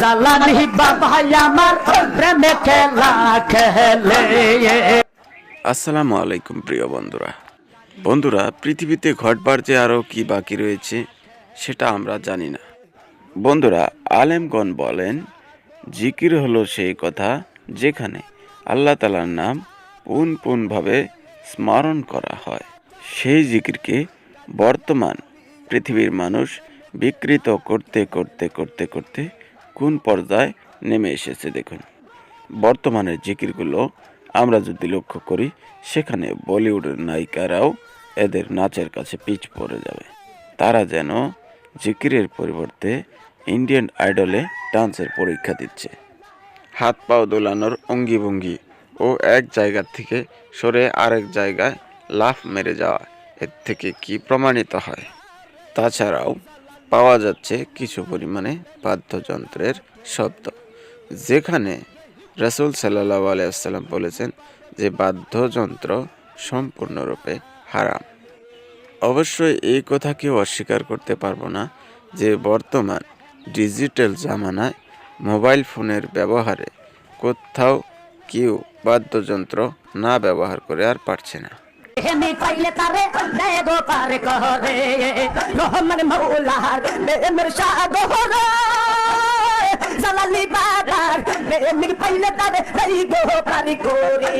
জ্বালানি বাবা আমার প্রেমে খেলা খেলে। আসসালামু আলাইকুম প্রিয় বন্ধুরা। বন্ধুরা, পৃথিবীতে ঘটবার যে আরও কি বাকি রয়েছে, সেটা আমরা জানি না। বন্ধুরা, আলেমগণ বলেন, জিকির হলো সেই কথা যেখানে আল্লাহ তালার নাম পুন পুনভাবে স্মরণ করা হয়। সেই জিকিরকে বর্তমান পৃথিবীর মানুষ বিকৃত করতে করতে করতে করতে কোন পর্যায়ে নেমে এসেছে দেখুন। বর্তমানের জিকিরগুলো আমরা যদি লক্ষ্য করি, সেখানে বলিউডের নায়িকারাও এদের নাচের কাছে পিচ পড়ে যাবে। তারা যেন জিকিরের পরিবর্তে ইন্ডিয়ান আইডলে ডান্সের পরীক্ষা দিচ্ছে। হাত পাও দোলানোর অঙ্গি ভঙ্গি ও এক জায়গা থেকে সরে আরেক জায়গায় লাফ মেরে যাওয়া, এর থেকে কি প্রমাণিত হয়? তাছাড়াও পাওয়া যাচ্ছে কিছু পরিমাণে বাদ্যযন্ত্রের শব্দ। যেখানে রাসূল সাল্লাহ আলাইসাল্লাম বলেছেন যে বাদ্যযন্ত্র সম্পূর্ণরূপে হারাম। অবশ্যই এই কথা কেউ অস্বীকার করতে পারব না যে বর্তমান ডিজিটাল জামানায় মোবাইল ফোনের ব্যবহারে কোথাও কেউ বাদ্যযন্ত্র না ব্যবহার করে আর পারছে না। হেমি পাইলে তারে দেগো পার করে রহমান মৌলার মেমর শাহ গোহরে জালালি বাবার মেমির পাইলে তারে দেগো পার করে